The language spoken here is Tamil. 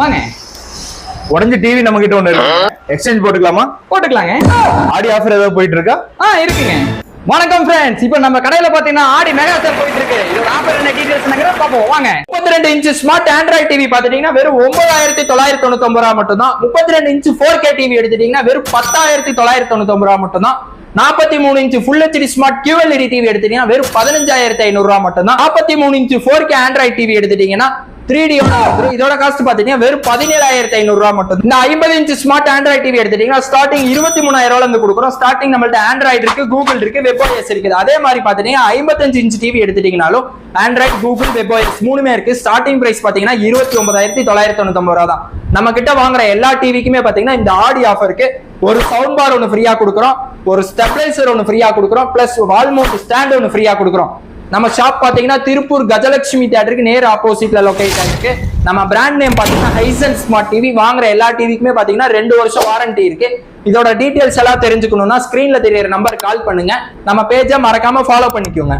வாங்க. உடஞ்ச டிவி நம்ம கிட்ட ஒண்ணு இருக்கு. எக்ஸ்சேஞ்ச் போட்டுக்கலாமா? போட்டுக்கலாங்க. ஆடி ஆஃபர் ஏதாவது போயிட்டு இருக்கா ஆ இருக்குங்க. வணக்கம் ஃப்ரெண்ட்ஸ் இப்போ நம்ம கடையில பாத்தீங்கன்னா ஆடி மெகா சேல் போயிட்டு இருக்கு இதோட ஆஃபர் என்ன டீடைல்ஸ் பாப்போம் வாங்க. 32 ரெண்டு இன்ச் ஸ்மார்ட் ஆண்ட்ராய்ட் டிவி பாத்துட்டீங்கன்னா வெறும் ஒன்பதாயிரத்தி தொள்ளாயிரத்தி தொண்ணூத்தி ஒன்பது ரூபா மட்டும் தான் முப்பத்தி ரெண்டு இன்ச் ஃபோர் கே டிவி எடுத்துட்டீங்கன்னா வெறும் பத்தாயிரத்தி தொள்ளாயிரத்தி தொண்ணூத்தி ஒன்பது ரூபா மட்டும் தான் நாற்பத்தி மூணு inch full HD smart QLED TV எடுத்துட்டீங்கன்னா வெறும் பதினஞ்சாயிரத்தி ஐநூறு மட்டும் தான் நாற்பத்தி மூணு inch four K android TV எடுத்துட்டீங்கன்னா த்ரீ டி இதோட காஸ்ட் பாத்தீங்கன்னா வெறும் பதினேழாயிரத்தி ஐநூறு மட்டும். இந்த ஐம்பது இன்ச் ஸ்மார்ட் ஆண்ட்ராய்ட் டிவி எடுத்துட்டீங்கன்னா ஸ்டார்டிங் இருபத்தி மூணாயிரம் ரூபாய் இருந்து கொடுக்குறோம். ஸ்டார்டிங் நம்மள்ட்ட ஆண்ட்ராய்டு இருக்கு கூகுள் இருக்கு வெப்ஓஎஸ் இருக்குது. அதே மாதிரி பாத்தீங்கன்னா ஐம்பத்தஞ்சு இன்ச் டிவி எடுத்துட்டீங்கனாலும் ஆண்ட்ராய்டு கூகுள் வெப்ஓஎஸ் மூணுமே இருக்கு. ஸ்டார்டிங் பிரைஸ் பாத்தீங்கன்னா இருபத்தி ஒன்பதாயிரத்தி தொள்ளாயிரத்தி தொண்ணூத்தி ரூபா தான் நம்ம கிட்ட வாங்குற எல்லா டிவிக்குமே பாத்தீங்கன்னா இந்த ஆடி ஆஃபருக்கு ஒரு சவுண்ட் பார் ஒன்று ஃப்ரீயாக கொடுக்குறோம் ஒரு ஸ்டெப்லைசர் ஒன்று ஃப்ரீயாக கொடுக்குறோம் ப்ளஸ் வால்மோட் ஸ்டாண்ட் ஒன்று ஃப்ரீயாக கொடுக்குறோம். நம்ம ஷாப் பார்த்தீங்கன்னா திருப்பூர் கஜலட்சுமி தேட்டருக்கு நேர் ஆப்போசிட்ல லொக்கேட் ஆயிருக்கு. நம்ம பிராண்ட் நேம் பார்த்தீங்கன்னா ஹைசன் ஸ்மார்ட் டிவி வாங்குற எல்லா டிவிக்குமே பார்த்தீங்கன்னா ரெண்டு வருஷம் வாரண்டி இருக்கு. இதோட டீட்டெயில்ஸ் எல்லாம் தெரிஞ்சுக்கணும்னா ஸ்கிரீன்ல தெரியற நம்பர் கால் பண்ணுங்க. நம்ம பேஜை மறக்காம ஃபாலோ பண்ணிக்கோங்க.